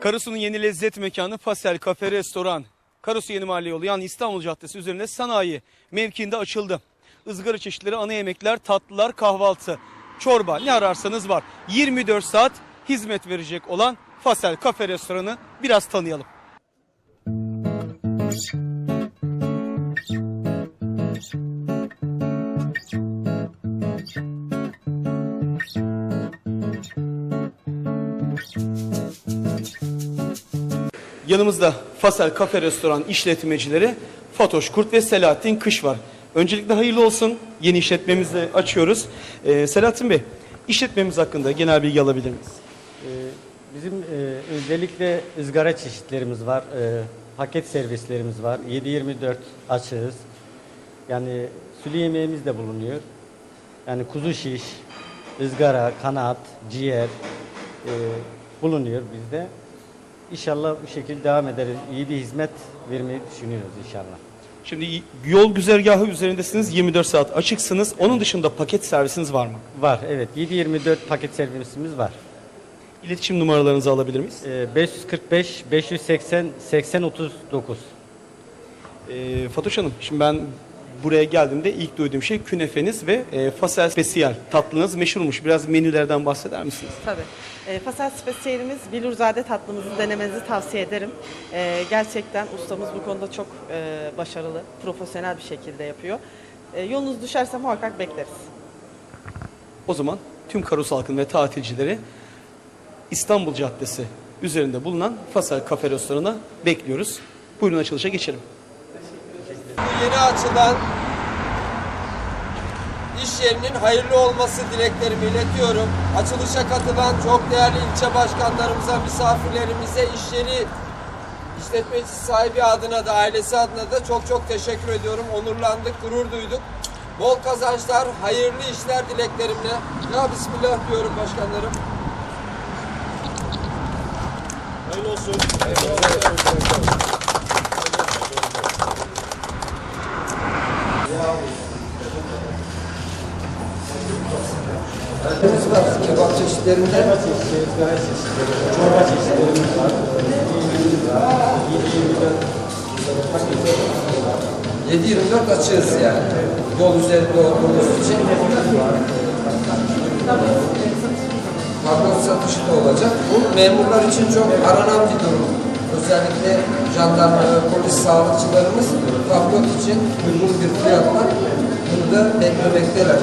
Karasu'nun yeni lezzet mekanı Fasel Kafe Restoran. Karasu Yeni Mahalle yolu yani İstanbul Caddesi üzerinde sanayi mevkiinde açıldı. Izgara çeşitleri, ana yemekler, tatlılar, kahvaltı, çorba ne ararsanız var. 24 saat hizmet verecek olan Fasel Kafe Restoranı biraz tanıyalım. Yanımızda Fasel Kafe Restoran işletmecileri Fatoş Kurt ve Selahattin Kış var. Öncelikle hayırlı olsun. Yeni işletmemizi açıyoruz. Ee, Selahattin Bey, işletmemiz hakkında genel bilgi alabilir miyiz? Ee, Bizim e, özellikle ızgara çeşitlerimiz var, e, paket servislerimiz var. 7-24 açığız. Yani sülü yemeğimiz de bulunuyor. Yani kuzu şiş, ızgara, kanat, ciğer e, bulunuyor bizde. İnşallah bu şekilde devam ederiz. İyi bir hizmet vermeyi düşünüyoruz inşallah. Şimdi yol güzergahı üzerindesiniz, 24 saat açıksınız. Onun dışında paket servisiniz var mı? Var evet 7-24 paket servisimiz var. İletişim numaralarınızı alabilir miyiz? E, 545 580 80 39. Ee, Fatoş Hanım, şimdi ben buraya geldiğimde ilk duyduğum şey künefeniz ve e, fasel spesiyal tatlınız meşhurmuş. Biraz menülerden bahseder misiniz? Tabii. E, Fasel spesiyelimiz Bilurzade tatlımızı denemenizi tavsiye ederim. E, gerçekten ustamız bu konuda çok e, başarılı, profesyonel bir şekilde yapıyor. E, yolunuz düşerse muhakkak bekleriz. O zaman tüm Karus halkın ve tatilcileri İstanbul Caddesi üzerinde bulunan Fasel Kafe Restoranı'na bekliyoruz. Buyurun açılışa geçelim. Yeni açılan iş yerinin hayırlı olması dileklerimi iletiyorum. Açılışa katılan çok değerli ilçe başkanlarımıza, misafirlerimize, iş yeri işletmecisi sahibi adına da ailesi adına da çok çok teşekkür ediyorum. Onurlandık, gurur duyduk. Bol kazançlar, hayırlı işler dileklerimle. Ya Bismillah diyorum başkanlarım. Var kebap çeşitlerinde. Çorba çeşitlerimiz var. 7-24 açığız yani. Yol üzerinde olduğumuz için. Pardon satışı da olacak. Bu memurlar için çok aranan bir durum. Özellikle jandarma ve polis sağlıkçılarımız tablot için uygun bir fiyatla burada beklemekteler.